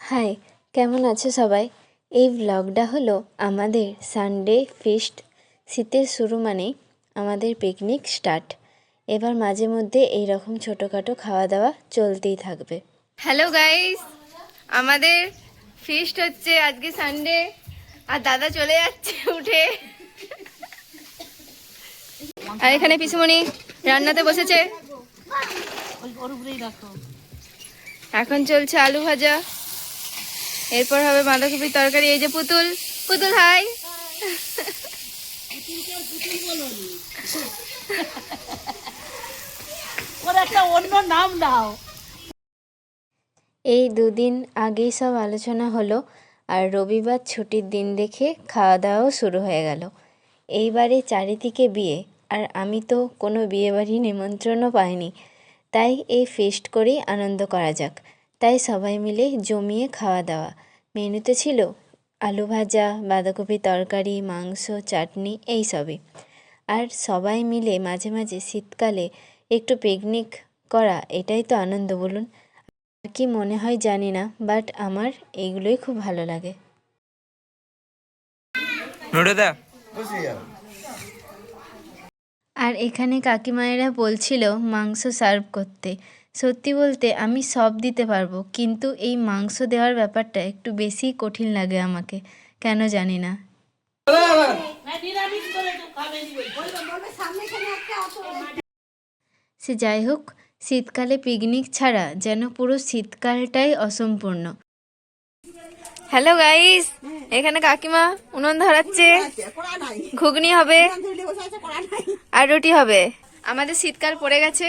High, কেমন আছো সবাই? এই ব্লগটা হলো আমাদের সানডে ফিস্ট শীতের শুরু মানেই আমাদের পিকনিক স্টার্ট এবার মাঝে মধ্যে এই রকম ছোটোখাটো খাওয়া দাওয়া চলতেই থাকবে। হ্যালো গাইস আমাদের ফিস্ট হচ্ছে আজকে সানডে আর দাদা চলে যাচ্ছে উঠে। আর এখানে পিসুমণি রান্নাতে বসেছে। এখন চলছে আলু ভাজা। এরপর হবে বাঁধাকপির তরকারি। এই যে পুতুল পুতুল হাই। একটা অন্য নাম দাও এই দুদিন আগেই সব আলোচনা হলো আর রবিবার ছুটির দিন দেখে খাওয়া দাওয়াও শুরু হয়ে গেল। এইবারে চারিদিকে বিয়ে আর আমি তো কোনো বিয়েবাড়ি নিমন্ত্রণও পাইনি। তাই এই ফিস্ট করেই আনন্দ করা যাক। তাই সবাই মিলে জমিয়ে খাওয়া দাওয়া। মেনুতে ছিল আলু ভাজা বাঁধাকপি তরকারি মাংস চাটনি এই সবই। আর সবাই মিলে মাঝে মাঝে শীতকালে একটু পিকনিক করা এটাই তো আনন্দ বলুন। আর কি মনে হয় জানি না বাট আমার এইগুলোই খুব ভালো লাগে। আর এখানে কাকিমায়েরা বলছিল মাংস সার্ভ করতে। সত্যি বলতে আমি সব দিতে পারব, কিন্তু এই মাংস দেওয়ার ব্যাপারটা একটু বেশি কঠিন লাগে আমাকে, কেন জানি না। সে যাই হোক, শীতকালে পিকনিক ছাড়া যেন পুরো শীতকালটাই অসম্পূর্ণ। হ্যালো গাইস এখানে কাকিমা উনুন ধরাচ্ছে, ঘুগনি হবে, আর রুটি হবে। আমাদের শীতকাল পড়ে গেছে।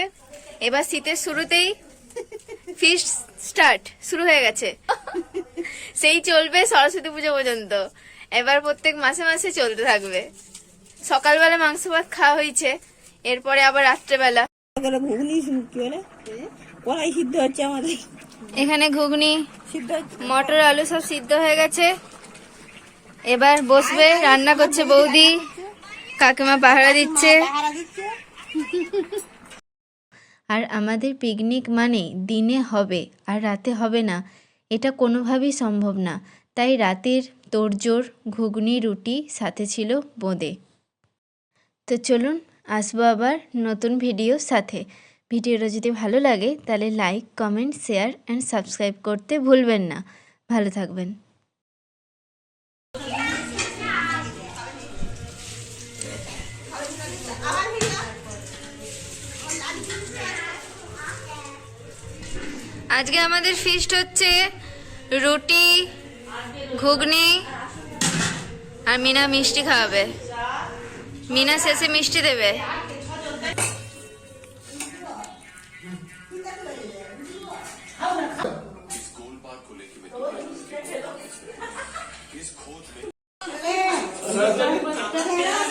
এবার শীতের শুরুতেই ফিশ স্টার্ট শুরু হয়ে গেছে। সেই চলবে সরস্বতী পুজো পর্যন্ত। এবার প্রত্যেক মাসে মাসে চলতে থাকবে। সকালবেলা মাংস ভাত খাওয়া হয়েছে এরপরে আবার রাত্রেবেলা। ঘুগনি কি সিদ্ধ হচ্ছে আমাদের। এখানে ঘুগনি সিদ্ধ হচ্ছে। মটর আলু সব সিদ্ধ হয়ে গেছে। এবার বসবে রান্না করছে বৌদি। কাকিমা পাহারা দিচ্ছে। আর আমাদের পিকনিক মানে দিনে হবে আর রাতে হবে না। এটা কোনোভাবেই সম্ভব না। তাই রাতের তোড়জোড়, ঘুগনি, রুটি সাথে ছিল বোঁদে। তো চলুন, আসব আবার নতুন ভিডিওর সাথে। ভিডিওটা যদি ভালো লাগে, তাহলে like comment share and subscribe করতে ভুলবেন না। ভালো থাকবেন। আজকে আমাদের ফিস্ট হচ্ছে রুটি ঘুগনি আর মিনা মিষ্টি খাওয়াবে। মিনা শেষে মিষ্টি দেবে। হ্যাঁ।